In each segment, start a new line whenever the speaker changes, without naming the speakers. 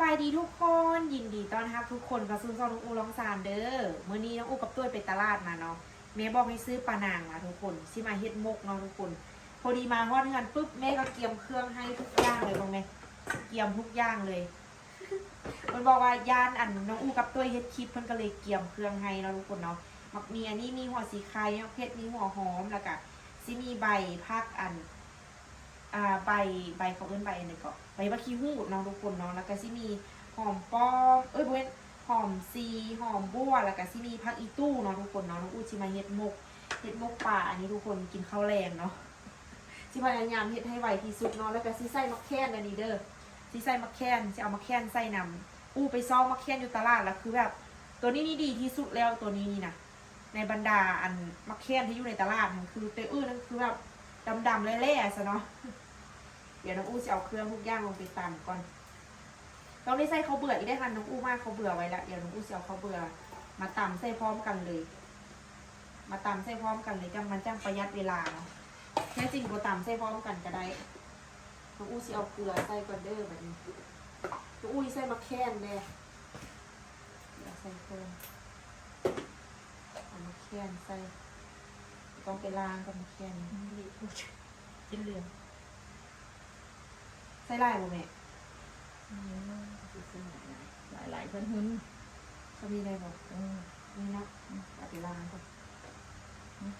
บายดีทุกคนยินดีต้อนรับทุกคนกับซูซอนน้องอูร้องซานเด้อเมื่อนี้น้องอูกับตุ้ยไปตลาดมาเนาะแม่บอกให้ซื้อปลานางมาทุกคนสิมาเฮ็ดมกเนาะทุกคน พอดีมาฮอดเงินปุ๊บแม่ก็เตรียมเครื่องให้ทุกอย่างเลยบ้างไหมเตรียมทุกอย่างเลย มันบอกว่ายานอันน้องอูกับตุ้ยเฮ็ดคลิปเพิ่นก็เลยเตรียมเครื่องให้เนาะทุกคนเนาะมักมีอันนี้มีหัวสีไข่มะเพชรมีหัวหอมแล้วก็สิมีใบพักอัน อ่าใบใบเขาเอิ้นใบอันไหนก็ใบมะขี้หูดเนาะทุกคนเนาะแล้วก็สิมีหอมป้อมเอ้ยบ่เว้นหอมซีหอมบัวแล้วก็สิมีผักอีตู้เนาะทุกคนเนาะน้องอูสิมาเฮ็ดมกเฮ็ดมกป่าอันนี้ทุกคนกินข้าวแรงเนาะสิพยายามเฮ็ดให้ไวที่สุดเนาะแล้วก็สิใส่มะแคนอันนี้เด้อสิใส่มะแคนสิเอามะแคนใส่นำอู้ไปซ้อมมะแคนอยู่ตลาดแล้วคือแบบ ตัวนี้นี่ดีที่สุดแล้วตัวนี้นี่นะในบรรดาอันมะแคนที่อยู่ในตลาดนั่นคือเตอื้อนั่นคือแบบ ดำๆแล่ๆซะเนาะ เดี๋ยวน้องอู้จะเอาเครื่องทุกอย่างลงไปตำก่อนตองได้ใส่ข้าเบื่ออีกได้ค่ะน้องอู้มากเขาเบื่อไว้ละเดี๋ยวน้องอู้จะเอาข้าเบื่อ มาตำใส่พร้อมกันเลย มาตำใส่พร้อมกันเลยจังมันจังประหยัดเวลาเนาะแค่จริงก็ตำใส่พร้อมกันก็ได้น้องอู้จะเอาเกลือใส่ก่อนเด้อแบบนี้น้องอู้ใส่มะแข้นเด้เดี๋ยใส่เพิ่มเอามะแข้นใส่ ต้องไปล้างกับมะแข้นนี่กินเหลืองใส่ลายบ่แม่
หลายหลายๆเพิ่นหึน
เขามีอะไรบ่
เออ
นี่นะเอาไปล้างก่อนนี่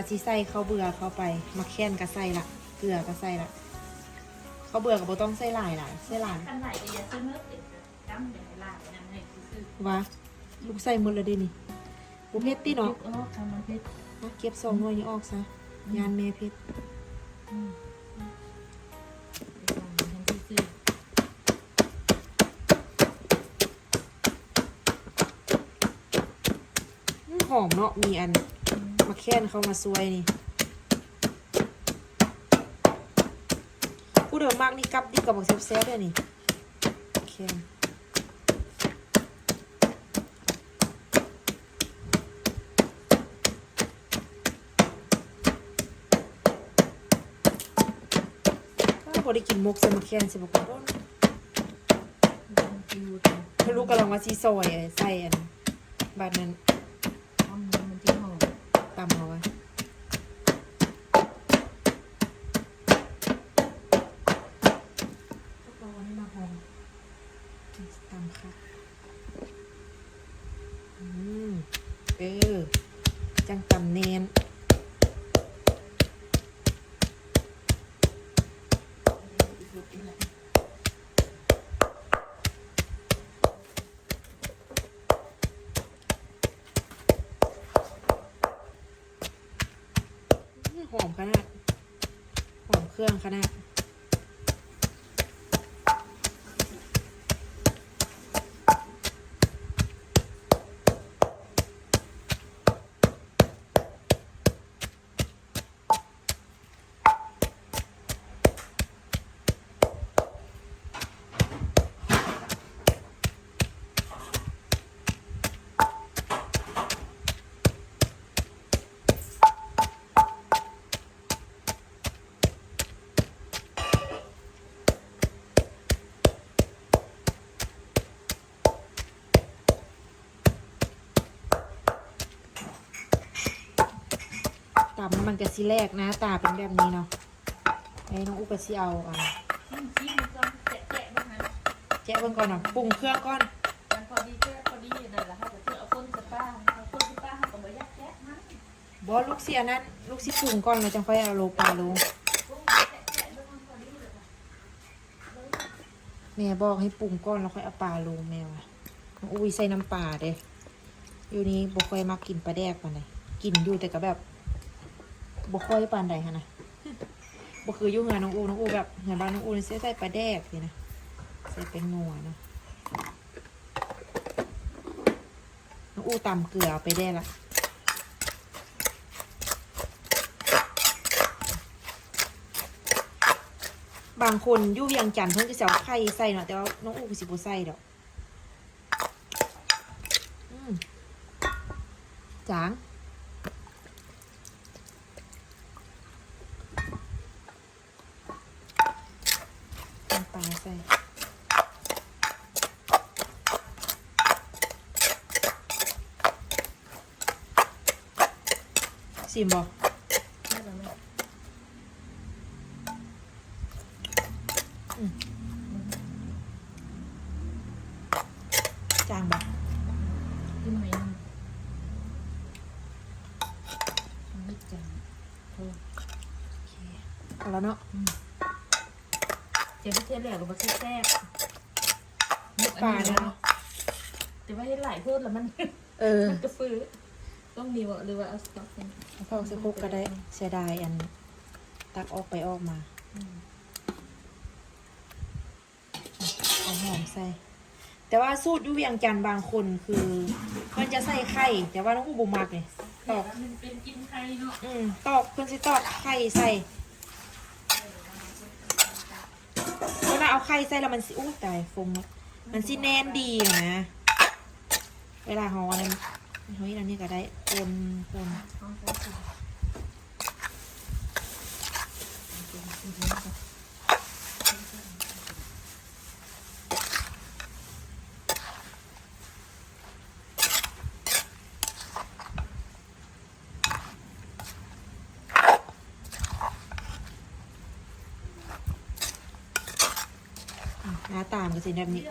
แล้วก็สิใส่ข้าวเบื่อเข้าไปมะแค้นก็ใส่ละเกลือก็ใส่ละข้าวเบื่อก็บ่ต้องใส่หลายหลายใส่หลาย
กันไหนก็อย่าซื้อเนื้อเป็ดจำเดี๋ยวให้ลาไปนั่นให้ซื้อ
ว่าลูกใส่หมดแล้วเดินี่บ่เผ็ดติเนาะ
เออทำมันเพชร
มาเก็บสองหน่วยนี้ออกซะยานแม่เผ็ด
อืมให้ซื้อ
อื้อหอมเนาะมีอัน มะแค้นเข้ามาซวยนี่ผู้เดิมมากนี่กับดิกับบักแซ่บๆเลยนี่มะแค้นพอได้กินมกใส่มแค้นสิบกว่า
ๆคิวกัน
ไม่รู้กำลังว่าซีซอยใส่อันบาดนั้น
อ้อมมันจะหอม
ตำเอาไว้รอให้มาหอมตำค่ะอืมเออ จังตำเนียนหอมขนาดหอมเครื่องขนาด ตำมันก็สิแรกหนะ ตาเป็นแบบนี้เนาะไอ้น้องอุปสิเอาอะ
ชิ้นชิ้นมันก็แจะแจะบ้างนะ
แจ๊ะเบิ่งก่อนเนาะปรุงเครื่องก่อน
มันพอดีแจะพอดีนั่นแหละค่ะแต่เพื่อเอาคนกับป้าเอาคนกับป้าเขาก็ไม่ยักแจะนะ
บ่ลูกเสียนั้นลูกสิปรุงก่อนแล้วจังค่อยเอาโลปลาลง
พวกแจะแจะบ้างพอดีเลยค่ะ
แม่บอกให้ปรุงก่อนแล้วค่อยเอาปลาลงแม่ว่าน้องอุ้ยใส่น้ำปลาเด้อยู่นี้บ่ค่อยมักกินปลาแดกปานใดกินอยู่แต่ก็แบบ บ่ค่อยปานใดหั่นนะบ่คือยู่เฮือนน้องอูน้องอูแบบเฮือนบ้านน้องอูนี่สิใส่ปลาแดกนี่นะใส่เป็นนัวเนาะน้องอูตำเกลือไปได้ละบางคนยู่เวียงจันทน์เพิ่นก็สิเอาไข่ใส่เนาะแต่ว่าน้องอูสิบ่ใส่ดอกอืมจาง น้ำปลาใส่ สิมบอก
ได้แล้วไหม
จางบอก
ขึ้นไหมนึงไม่จังโอ้
โอเคเอาแล้วเนาะ
เจ็บไม่เจ็บแหลกหรือว่าแซ่บแซ่บ
ปลาเนาะ
แต่ว่าให้หลายเพิ่มแล้วมัน
เออ
มันกระฟื้อ ต้องมีวะหรือว่าเอาสต๊อกเป็น
เอาพอกสกุกก็ได้เสียดายอัน ตักออกไปออกมาเอาหอมใส่ แต่ว่าสูตรอยูเวียงจันทน์บางคนคือ มันจะใส่ไข่ แต่ว่าน้องอูบุมักเลยต
ตอ
อก
กมันเป็นกินไทยเนาะ
อืมตอกเพิ่นสิตอกไข่ใส่เวลาเอาไข่ใส่แล้วมันสิอู้ตายฟงแล้วมันสิแน่นดีอะนะ เวลาห่ออันนั้น เฮ้ยเราเนี่ยก็ได้ปนปน
ตา
มก็สิแบบนี้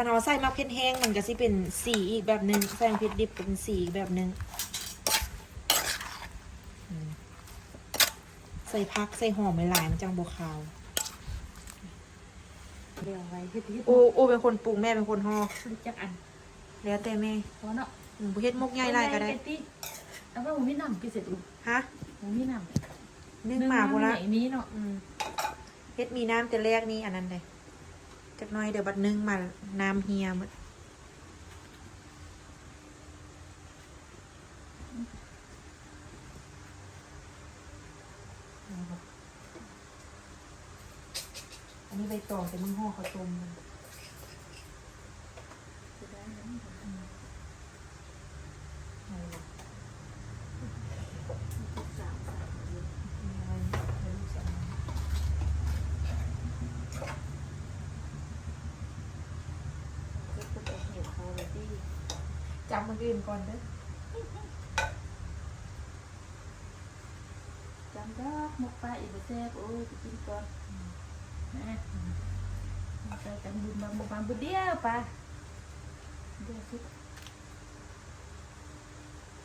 คั
นเอาใส่มาเผ็ดแห้งมันก็สิเป็นสีอีกแบบหนึ่งใส่มาเผ็ดดิบก็เป็นสีอีกแบบหนึ่งอืมใส่พักใส่หอมหลายๆมันจังบวขาว
เรียงไว้เฮ็ดเฮ็ด
โอ้โอ้เป็นคนปรุงแม่เป็นคนห่อ
ซื้อจักอัน
แล้วแต่แม่
เพราะเนาะ
อืมบ่เฮ็ดมกใหญ่ไรก็ได้
เอาว่าหมูมีน้ำพิเศษดู
ฮะ
หมูมีน้ำ
นึ่งหมาพุ่นละ
ไหนมีเนาะ
อืมเฮ็ดมีน้ำแต่แรกนี่อันนั้นเลย จักหน้อยเดี๋ยวบัดนึ่งมาน้ำเฮียหมดอันนี้ใบตองแต่มึงห่อข้าวต้มมันเอาล่ะเอาไว้ให้ลูกสาวจำมัน อื่นก่อนเด้อ
จำได้มกปลาอีกแซ่บโอ้ยไปกินก่อนนะใส่กันบุญมาบุญมาบุญเดียวปลาเดี๋ยวสุด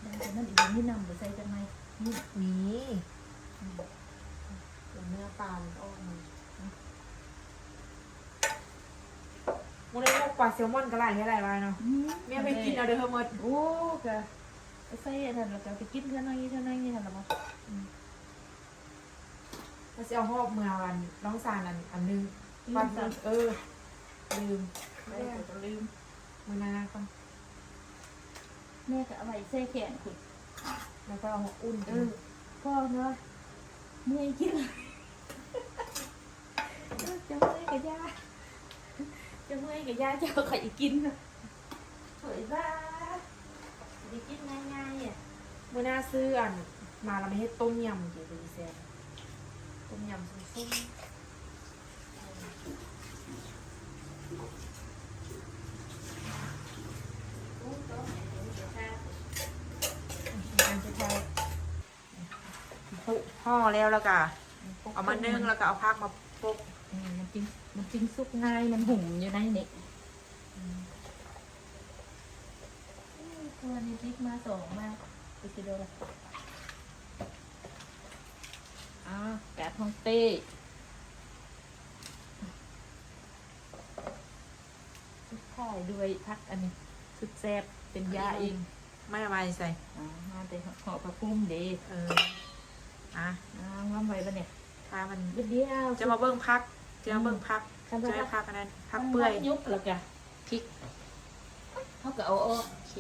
ดังจากนั้นอีกนิดนำไปใส่จังไงนี่
มีเดี๋ยวเนื้อปลามันออกมา มูได้ลกปลาแซลมอนก็หลายให้หลายรายเนาะแม่ไปกินเอาเด้อเฮ้ยหมด
โอ้กะไปใส่อันนั้นแล้วก็ไปกินเท่านั้นเท่านั้นนี่หั่นล่ะมั้ง
เราจะเอาหอบเมื่อวันน้องซานอันอันนึง
ลื
วัน
มจ้ะ
เออลืม
ไม่ได้ก็ลืม
มือหนาก่อน
แม่ก็เอาไว้ใส่แขนคุณ
แล้วก็เอามาอุ่น
เออพ่อเนาะเมื่อยกินจะเมื่อยกับยา จะเมื่อยกับยาจะเอาไข่กินนะสวยบ้าจะกินง่ายๆอะ
มือหน้าซื้ออันมาเราไม่ให้ต้มยำเดี๋ยวดีแซ่บต้มยำส้มๆการจะ
ใช่
ห่อแล้วแล้วก็เอามานึ่งแล้วก็เอาผักมาปก
อืมมันจริง มันจริงสุกง่ายมันหุ่มอยู่ในนี่ตัวนี้พริกมาสองมากไปสิโดละอ่ากาดฮ่องเต้สุดท้ายด้วยพักอันนี้สุดแซ่บเป็นยาเอง
ไม่เอามาใส่
อ่ามาแต่ห่อผักปุ้มเด้
เอออะ
อ่าง้อมไว้ปะเนี่ย
ถ้ามัน
เดี๋ยวเดียว
จะมาเบิ่งพัก จะมาเบิ่งพัก
คัน
จะ
ว่า
ให้พักอันนั้นพักเปื่อย
ยุบแล้วก็
พริก
เขาก็เอาออก
โอเค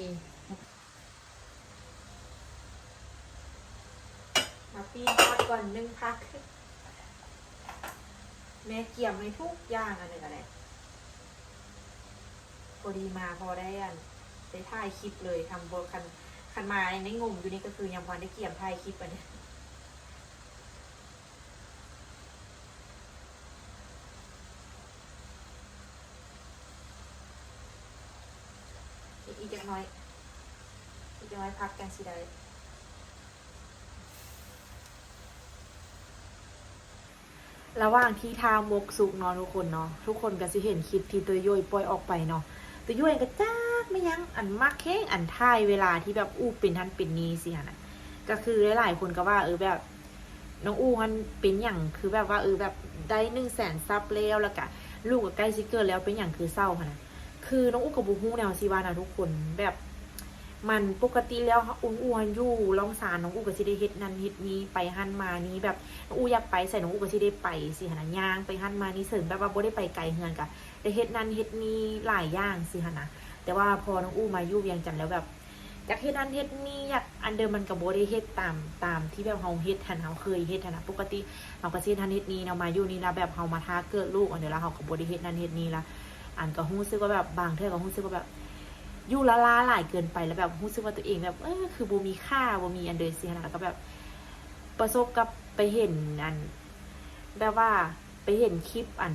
มาปีนทอดก่อนนึ่งพัก แม่เกี่ยมในทุกอย่างอันหนึ่งอะไรพอดีมาพอได้อันได้ถ่ายคลิปเลยทำโบคันคันมาในงมอยู่นี่ก็คือยังพอได้เกี่ยมถ่ายคลิปอันเนี้ยอีกอีก จักหน้อยอีกจักหน้อยพักกันสิได้ระหว่างที่ทามกสุกเนาะทุกคนเนาะทุกคนก็สิเห็นคลิปที่ตัวย่อยปล่อยออกไปเนาะตัวย่อยก็จ้าไม่ยั้งอันมักแข้งอันท่ายเวลาที่แบบอู้เป็นทันเป็นนี้สิฮะนะก็คือหลายๆคนก็ว่า เออแบบน้องอู้มันเป็นอย่างคือแบบว่าเออแบบได้หนึ่งแสนซับแล้วแล้วก็ลูกก็ใกล้ซิเกิลแล้วเป็นอย่างคือเศร้าค่ะนะ คือน้องอู้กับบูฮู้แนวซีวานะทุกคนแบบมันปกติแล้วอุ้งอ้วนอยู่ร้องสารน้องอู้ก็สิได้เฮ็ดนั่นเฮ็ดนี้ไปหันมานี้แบบน้องอูอยากไปใส่น้องอูก็สิได้ไปสิหนนะย่างไปหันมานี่เสริมแบบว่าบ่ได้ไปไกลเฮือนกะได้เฮ็ดนั่นเฮ็ดนี่หลายอย่างสิหนนะแต่ว่าพอน้องอูมาอยู่เวียงจันแล้วแบบอยากเฮ็ดนั่นเฮ็ดนี่อยากอันเดิมมันก็บ่ได้เฮ็ดตามตามที่แบบเฮาเฮ็ดหันเฮาเคยเฮ็ดหันนะปกติเฮาก็สิเฮ็ดนั่นเฮ็ดนี่เนาะมาอยู่นี่แล้วแบบเฮามาทาเกิดลูกอันเดี๋ยวแล้วเฮาก็บ่ได้เฮ็ดนั่นเฮ็ดนี่ละ อันก็รู้สึกว่าแบบบางเทื่อก็รู้สึกว่าแบบยู่ละลาหลายเกินไปแล้วแบบรู้สึกว่าตัวเองแบบเออคือบ่มีค่าบ่มีอันเดอสิหนนะแล้วก็แบบ ประสบกับไปเห็นอันแบบว่าไปเห็นคลิปอัน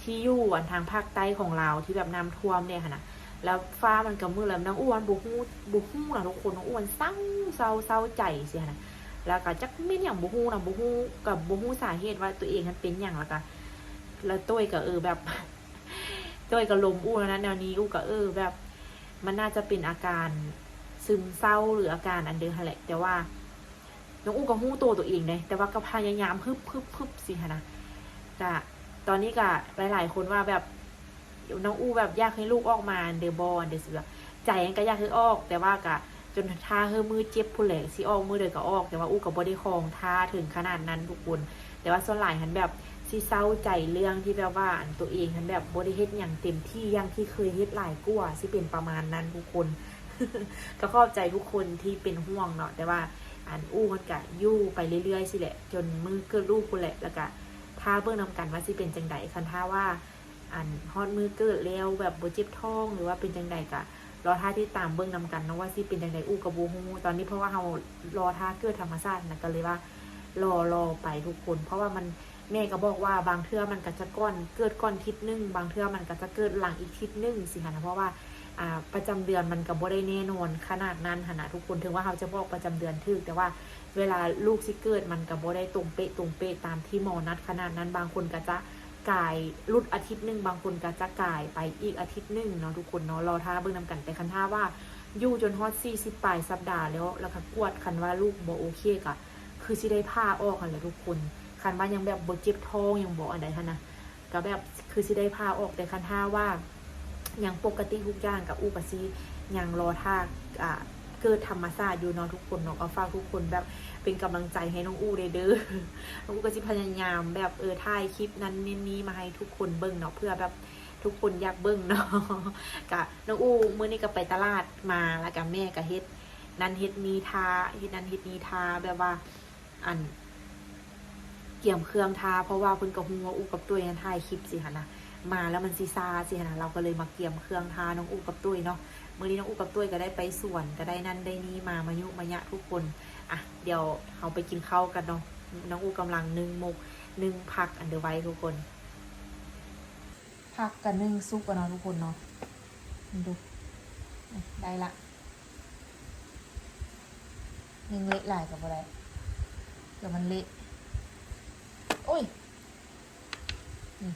ที่อยู่อันทางภาคใต้ของเราที่แบบน้ำท่วมเนี่ยค่ะนะแล้วฟ้ามันก็มืดแล้วน้องอ้วนบุฮู้บุฮู้นะทุกคนน้องอ้วนเศร้าเศร้าเศร้าใจสิค่ะนะแล้วก็จักไม่อย่างบุฮู้นะบุฮู้กับบุฮู้สาเหตุว่าตัวเองมันเป็นอย่างแล้วก็แล้วต้วยก็เออแบบ ต้วยก็ลมอู้แล้วนะแนวนี้อู้ก็เออแบบ มันน่าจะเป็นอาการซึมเศร้าหรืออาการอันเดิมแหละแต่ว่าน้องอู้ก็หู้ตัวตัวเองเลยแต่ว่าก็พยายามพึบพึบพึบสิคะนะกะตอนนี้กะหลาย ๆ คนว่าแบบน้องอู้แบบอยากให้ลูกออกมาเดอะบอลเดอะเสือใจยังก็อยากให้ออก แต่ว่ากะจนท่าเฮอมือเจ็บผู้แหลกสิออกมือเดินก็ออก แต่ว่าอู้กับบอดี้คองท่าถึงขนาดนั้นทุกคน แต่ว่าส่วนหลายหันแบบ สิเศร้าใจเรื่องที่แบบว่าอันตัวเองหันแบบบอดี้เฮ็ดอย่างเต็มที่อย่างที่เคยเฮ็ดหลายกว่าสิเป็นประมาณนั้นทุกคน ก็เขอบใจทุกคนที่เป็นห่วงเนาะแต่ว่าอันอู้มันกะยู่ไปเรื่อยๆสิแหละ จนมือเกิดลูกคุณแหละแล้วก็ท่าเบิ่งนำกันว่าสิเป็นจังใดคันท่าว่า อันฮอดมือเกิดแล้วแบบบ่เจ็บท้องหรือว่าเป็นจังใดกะรอท่าที่ตามเบิ่งนำกันเนาะว่าสิเป็นจังใดอู้กับบ่ฮู้ตอนนี้เพราะว่าเฮารอท่าเกิดธรรมชาตินะก็เลยว่ารอรอไปทุกคน เพราะว่ามัน แม่ก็บอกว่าบางเทื่อมันก็จะก้อนเกิดก้อนทิศหนึง บางเทื่อมันก็จะเกิดหลังอีกทิศหนึงสิคะนะเพราะว่าประจำเดือนมันก็บ่ได้แน่นอนขนาดนั้นขนาดทุกคนถึงว่าเขาจะบอกประจำเดือนถึกแต่ว่าเวลาลูกสิเกิดมันก็บ่ได้ตรงเป๊ะตรงเป๊ะตามที่หมอนัดขนาดนั้นบางคนก็จะกายรุดอาทิตย์หนึ่งบางคนก็จะกายไปอีกอาทิตย์หนึ่งเนาะทุกคนเนาะรอท่าเบิ่งนำกันแต่คันท่าว่ายู่จนฮอด40ปลายสัปดาห์แล้วแล้วก็กวดคันว่าลูกบ่โอเคก็คือสิได้ผ้าออกกันแหละทุกคน คันว่ายังแบบบ่เจ็บท้องยังบ่อันใดหันนะก็แบบคือสิได้ผ้าออกแต่คันท่าว่าย่างปกติทุกอย่างกับอูปซีย่างรอท่าอ่าเกิดธรรมศาสตร์อยู่เนาะทุกคนเนาะก็ฝากทุกคนแบบเป็นกำลังใจให้น้องอูเด้อเด้อน้องอูก็สิพยายามแบบเออถ่ายคลิปนั้นนี่นี้มาให้ทุกคนเบิ่งเนาะเพื่อแบบทุกคนอยากเบิ่งเนาะกะน้องอูเมื้อนี้ก็ไปตลาดมาแล้วกับแม่ก็เฮ็ดนั่นเฮ็ดนี้ทาเฮ็ดนั่นเฮ็ดนี้ทาแบบว่าอัน เกี่ยมเครื่องทาเพราะว่าเพิ่นก็ฮู้ว่าอูกับตัวยันถ่ายคลิปสิหันนะมาแล้วมันซีซาสินะเราก็เลยมาเกี่ยมเครื่องทาน้องอูกับตุ้ยเนาะมื่อนี้น้องอูกับตุ้ยก็ได้ไปสวนก็ได้นั่นได้นี่มามายุมายะทุกคนอะเดี๋ยวเราไปกินข้าวกันเนาะน้องอูกำลังนึ่งมุกนึ่งผักอันเดอร์ไว้ทุกคนผักกับนึ่งซุปกันเนาะทุกคนเนาะดูได้ละยังเละหลายกับอะไรเดี๋ยวมันเละ โอ้ยนี่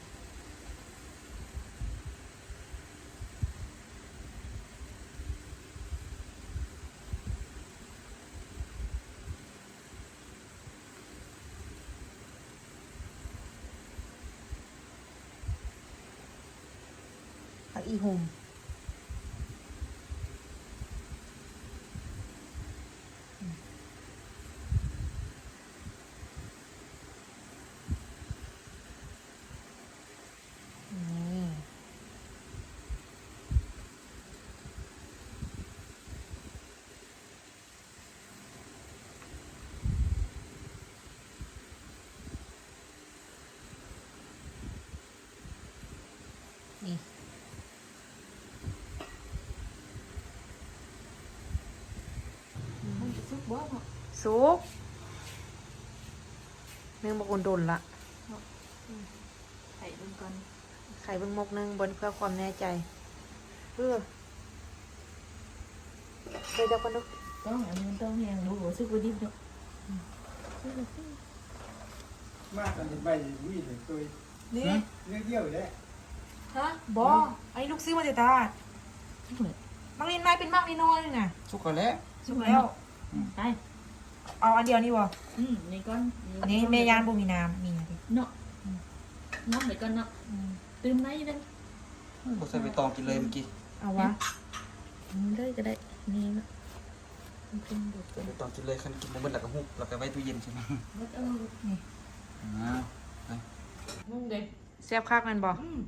ผักอีหุ่
บ่เนาะ
ซุกเนื่องบอกอุ่นดนละ
ไข่เบิ่งก่อน
ไข่เบิ่งมกหนึงบนเพื่อความแน่ใจเพื่อเดี๋ยวเดี๋ยวกันดู
ต้องอันนี้มันต้องแห้งรู้บ่ซุกบ่ดิบเนาะซุกบ่ดิบ
มากกันใบวิ่งเลยตัว
นี่
เรื่องเดียวเลย
ฮะบออันนี้ลูกซื้อมาจากตลาดมังลินไม้เป็นมังลินน้อยนี่นะ
สุกแล้ว
สุกแล้ว
ไป
เอาอันเดียวนี่วะ
อืมนี่ก่อน
อันนี้เมยานบุมีน้ำมีอะไร
เนาะน้ำไปก่อนเนาะตื่มไหนเด้อ
ผมใส่ไปตองกินเลยเมื่อกี้
เอาวะ
อืมได้ก็ได้นี่เนาะมันเป็นบท
ใส่ไปตองกินเลยคันกินบ่หมดแล้วก็หุบแล้วก็ไว้ตู้เย็นใช่ไหม
แล้วเออ
อ้าว
นุ่งเด้
แซ่บคักแมันบอ
อืม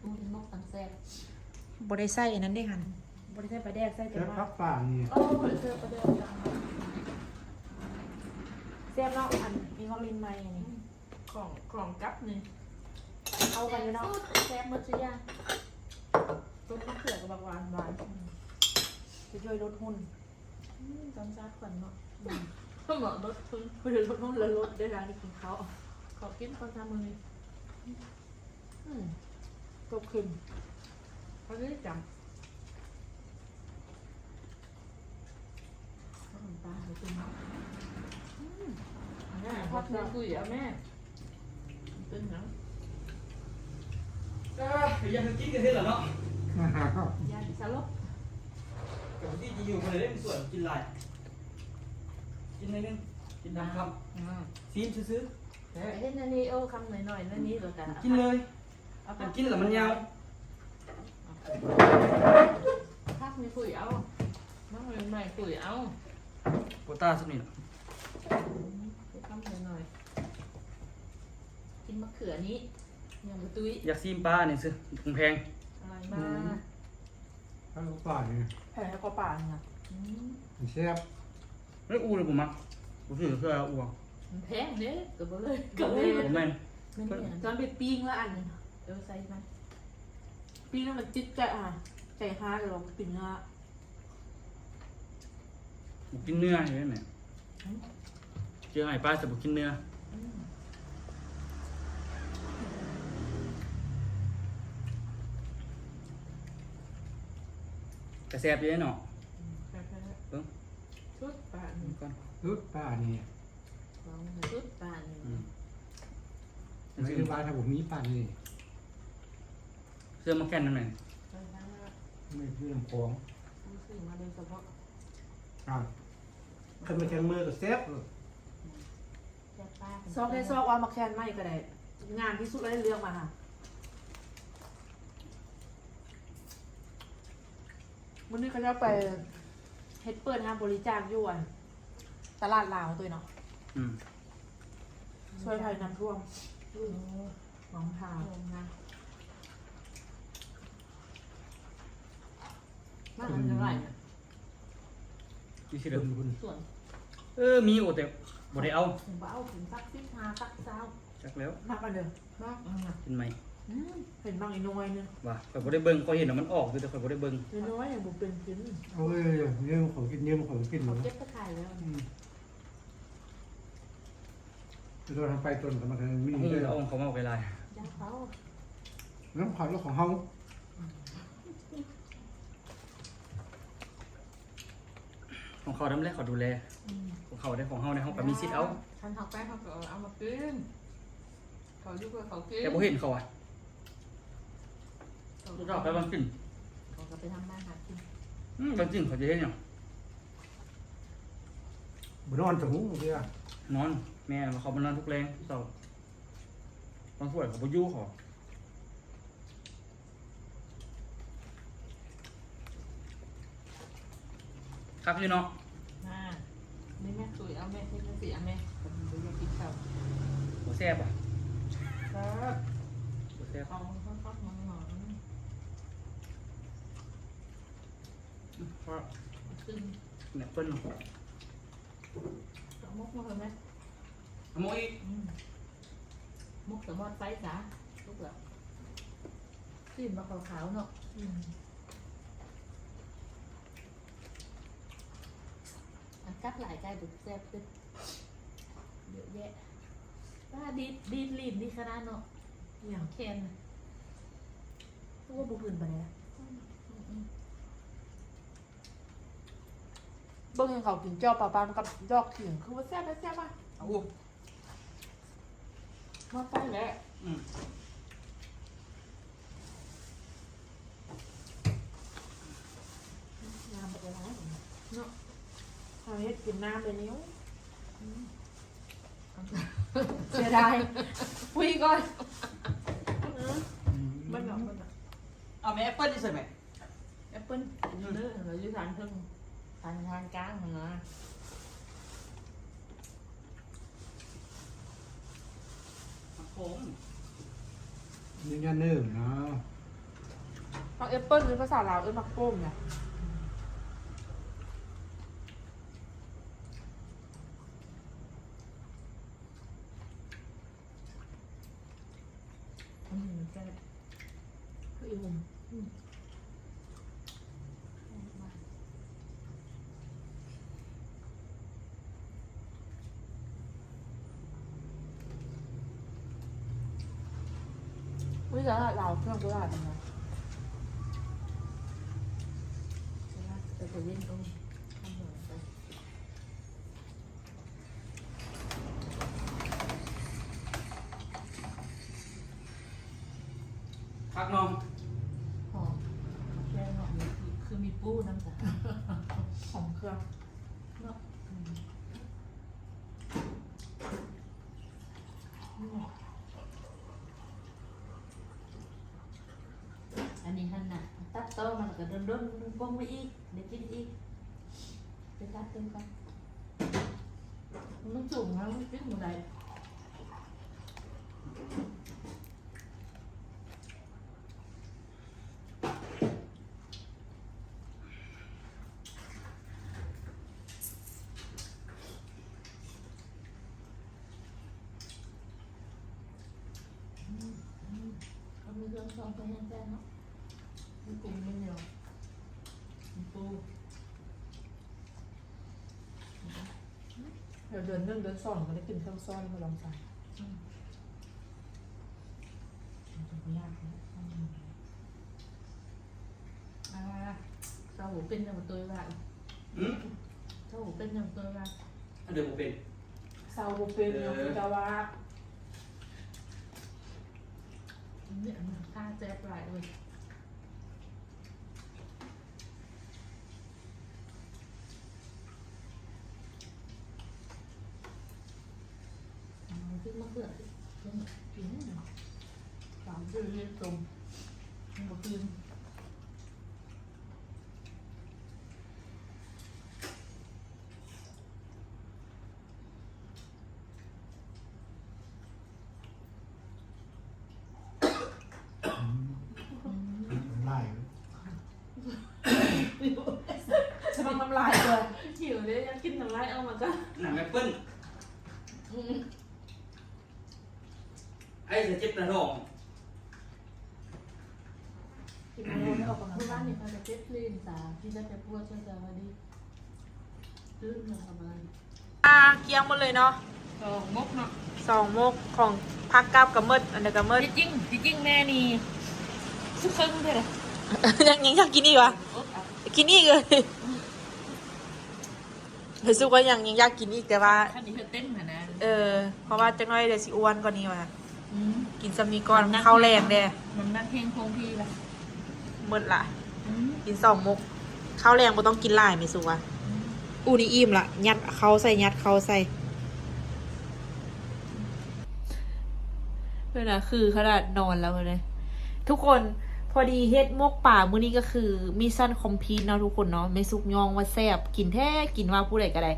ปูนกตังแซ่บบ
ได้ใส่อันนั้นได้หัน บได้ใส่ปลาแดกใส่แต่
แล้ว
ว่า
พักป่านี่
โอ้ยเจอประเดี๋ยวจัง
แซ่บเนาะอันมีมังลินไม้อันนี้
ของของกับนี่
เอากันอยู่เนาะ
แซ่บหมดสิยาต้นมะเขือกับบักหวานหวาน
จะช่วยลดหุ่น
อืมตอนซาดขวัญเนาะก็เหมาะรถทุนเพื่อรถนู่นแล้วรถได้ร้านนี้กินเขาวขอกินก่อนทำมือนี่
อืมตกขึ้น
เขาได้จำขนม ตาไปกินแม่พอดคุยคุยเอาแม่เป็นหนัง
ยังกินกันได้เหรอเนาะ
ยาสลบ
กับที่จะอยู่คนเลยได้มีส่วนกินลายกินในนึงกินน้ำค
อืมำ
ซีมซื้อ
ไอ้เห็นอันนี้โอ้คำหน่อยๆนั่นนี่เหรอกัน
กินเลยแต่กินแล้วมันยาว
พักมีคุยเอาน้องเรียนใหม่คุยเอา
โปต้าสักนิด
ไปคำหน่อยๆกินมะเขือนี้ยังมาตุ้ย
อยากซีมปลาเนี่ยซื้อแพง
อะไรมา
ข้าวป่าเนี่ย
แผลก็ป่าเนี่ย
อืม
มันแซ่บ
ไม่อูเลยผมมั้งผมถือเพื่ออูอะ
มันแพงเด้เกือบเลยเกือบเลย
ผมแม่น
ไม่เนี่ย
ตอนไปปิ้งแล้วอัน
เออใส่มัน
ปิ้งแล้วมันจิตใจอะใจฮาร์ดเลยปิ้งอะ
ผมกินเนื้อเห็นไหมเจอไอ้ปลาแต่ผมกินเนื้อ
อืม
กระแซบเยอะเนาะ
แซ่บๆ
เบิ่ง
ชุดปลาหนึ่ง
ก่อน
รุดป่านี่
สองชุดปลาหนึ่ง
อืม
ไม่ใช่ว่าถ้าผมมีป่านี่
เสื้อมาแก่นนั่นแหละ
ใส่ทั้งนั้น
ไม่คือน้ำของ
ซื้อซื้อมาโดยเฉพาะ
อ่าขึ้นมาแข่งมือกับแซ่บ
แซ่บปลา
ซอกให้ซอกว่ามาแคนไม่ก็ได้ งานที่สุดแล้วได้เรื่องมาค่ะวันนี้เขาจะไปเฮ็ดเปิดห้างบริจาคอยวนตลาดลาวตัวเนาะ
อืม
ช่วยภัยน้ำท่วม
อืม
หนองทา
ลงนะ
มากเท่าไหร่เนี่ย
มีสิ
คุ
เด้อ
ณคุณ
ส่วน
เออมีโอแต่บ่ได้เอา
ถึงว่าเอาถึงสักสิบห้าสักเช้า
จักแล้ว
มากกันเด้อ
มากอืม
กินไหม
อืม
เห็นบางอีน้อยนึง
ว่าข่อยบ่ได้เบิ่งข่อยเห็นว่ามันออกอยู่แต่ข่อยบ่ได้เบิ่ง
น้อยๆอย่างบุเป็นกิน
โอ้ยเนื้อของกินเนื้อของกิน
เขา
เนาะ
เก็บไปขายแล้ว
อืมเราทำไปจนกันมากันมี
หู
เลย
เอาของเขามาเอาไปลาย
ยาเขา
น้ำผัดแล้วของเฮา
ขของเขาทำแรกเขาดูแล ของเขาได้ของเขาในห้องก็มีสิทธิ์เอา
คันเขาแป้งเขาก็เอามากินเขาอยู่กับเขากิน
แต่บ่เห็นเขาอะ
เขา
ลูกดอกไปบางกิน
เขาก็ไปทำมาหากิน
อืมบางกินเขาจะเห็นอย่าง
บนอนจะหูเดีย
นอน แม่เขามานอนทุกแรงทุกเสาร์บางส่วนเขาบ่อยู่เขาคักอยู่เนาะ
มา นี่แม่ตุยเอาแม่เฮ็ดจังซี่เอาแม่ผมบ่อยากกินข้าว
บ่แซ่บอะ
ครับ
บ่แซ่บ
เอาเขาเขาหอม
เพราะ
ๆขึ้น
เนี่ยเปิ้ลเนาะ
สมกมาเลยไหม
เอาหมออีก
อืมมุกสมอดไฟจ้ะลูกเหรอขึ้นมาขาวๆเนาะอืมอัน กัดหลายไก่ดุแซ่บตึ๊ดเยอะแยะว่าดีดดีดลีนดีขนาดเนาะ
อย่าง
แคนน่ะ
ตัวบุพื้นไปเลย
อืมอืม
เบิ้งเขากินจอปลาปานกับดอกเขียงคือว่าแซ่บแซ่บอะ
เอา
มาไปแล้ว
อืม
น้ำไปแล้ว เนาะ
เอาเฮ็ดกินน้ำไปนิ้ว
อืม
เสียดายคุยก่อน
มันหนอกมันหนอก
เอาแม่แอปเปิ้ลนี่ใส่ไหม
แอปเปิ้ลอยู่เด้อเราอยู่ทางเพิ่งทางทางกลางมันนะ
ผม
นี่ยันหนึ่งนะ
เอาแอปเปิ้ลหรือภาษาลาวเอ้ยมักโป้มเนี่ย
อืมแซ่บ
คือ อีหุ่มวิจารณ์ลาวเครื่องกุหลาบเป็นไง
แต่จะเย็นตรงทำหัวไป
พักน้อง
หอมแค่หอมเนี่ยคือคือมีปูน้ำจ้ะ
ของเครื่อง
เนาะอืมอืมอันนี้ท่านน่ะ ตัด โตอมันก็โดนโดนๆป้งไปอีกเดี๋ยวกินอีกไปตัดเต็ม กันมันจุ่มนะมันกินหมดเลยเขามีเครื่องทองไปให้แฟนเนาะมีปูไม่เหนียวมีปู
เดี๋ยวเดือนหนึ่งเดือนสองก็ได้กินเครื่องซ้อนมาลองใส่
อืม
มันจะไม่ยากนะ
อ่าเต้าหูเป็นอย่างตัวว่า
อืม
เต้าหูเป็นอย่างตัวว่า
อันเดี๋ยวผมเป็น
เซาโบเป็นเนี่ยคือจะว่า
เนี่ยมันค่าแจ๊บหลายเลย เอาขึ้นมาเพื่อขึ้นกินสามเดือนเรียนจมมันบ่คืน
ไล่
จะต้องน้ำลายเลย
หิวเลยอยากกินน้ำลายเอามาจ้ะ
หนังแอปเปิ้ล
อืม
ไอ้เสียเจ็บกระดอง
กินอะไรไม่ออกกำลัง
ที่บ้ากา
น ย
นี่เขาจะเจ็บลิ้นสาที่จะจะปวดเช้าๆวันนี้ตื้ อเงินทำอะไร
อ่าเกียงหมดเลยเนาะ
สองมกเนาะ
สองมกของพักกับกับเมิดอันเดียวกับเมิด
จริงจริงแม่นี่สุดครึ่งเลย
ยังยังอยากกินอีกวะกินอีกเลยรู้สึกว่ายังยังอยากกินอีกแต่ว่า
ขั้นนี้เธอเต้นเหมือนะ
เออเพราะว่าจังน้อยเดี๋ยวสิอ้วนกว่านี้ว่ะกินซำนี้ก่อนข้าวแรงเด้
มันนักเฮงคงที่ละ
หมดละ
อืม
กินสองมก ข้าวแรงบ่ต้องกินหลายไม่สุวะอูนี่อิ่มละยัดเขาใส่ยัดเขาใส่เพื่อนนะคือขนาดนอนแล้วเลยทุกคนพอดีเฮ็ดมกป่ามื้อนี้ก็คือมิชชั่นคอมพลีทเนาะทุกคนเนาะไม่สุกยองว่าแซ่บกินแท้กินว่าผู้ใดก็ได้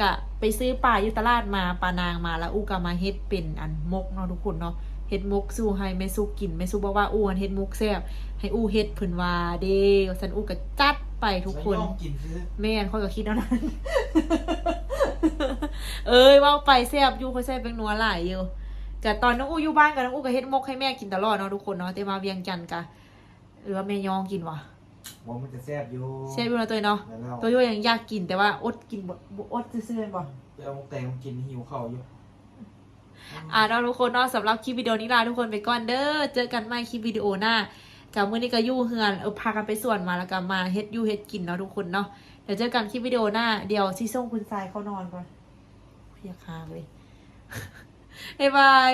กะไปซื้อปลาอยู่ตลาดมาปลานางมาแล้วอูก็มาเฮ็ดเป็นอันมกเนาะทุกคนเนาะเฮ็ดมกสู้ให้แม่สุกกินแม่สุกบอกว่าอูอันเฮ็ดมกแซ่บให้อูเฮ็ดเพิ่นว่าเด้สันอูก็จัด ไปทุกคน
ไม่ยอมกินซื้อ
แม่นค่อยก็คิดแล้วนั้น เอ้ยเว่าไปแซ่บอยู่ค่อยแซ่บเป็นนัวหลายอยู่แต่ตอนน้องอู้อยู่บ้านกับน้องอู้ก็เฮ็ดมกให้แม่กินตลอดเนาะทุกคนเนาะแต่มาเวียงจันทน์กะหรือว่าแม่ยองกินวะ
ว่ามันจะแซ่บอยู่
แซ่บอยู่เนาะตัวเนาะ
แล้ว
ตัวโยยังอยากกินแต่ว่าอดกินบ่บ่อดซื่อๆบ่
ไปเอาหมกแตงกินหิวเข่าวอยู่
อ่าเนาะทุกคนเนาะสำหรับคลิปวิดีโอนี้ลาทุกคนไปก่อนเด้อ เจอกันใหม่คลิปวิดีโอหน้า กับมื้อนี้ก็ยู่เฮือนเออพากันไปส่วนมาแล้วก็มาเฮ็ดยู่เฮ็ดกินเนาะทุกคนเนาะเดี๋ยวเจอกันคลิปวิดีโอหน้าเดี๋ยวสิส่งคุณทรายเข้านอนก่อนเพียคางเลยบ๊ายบาย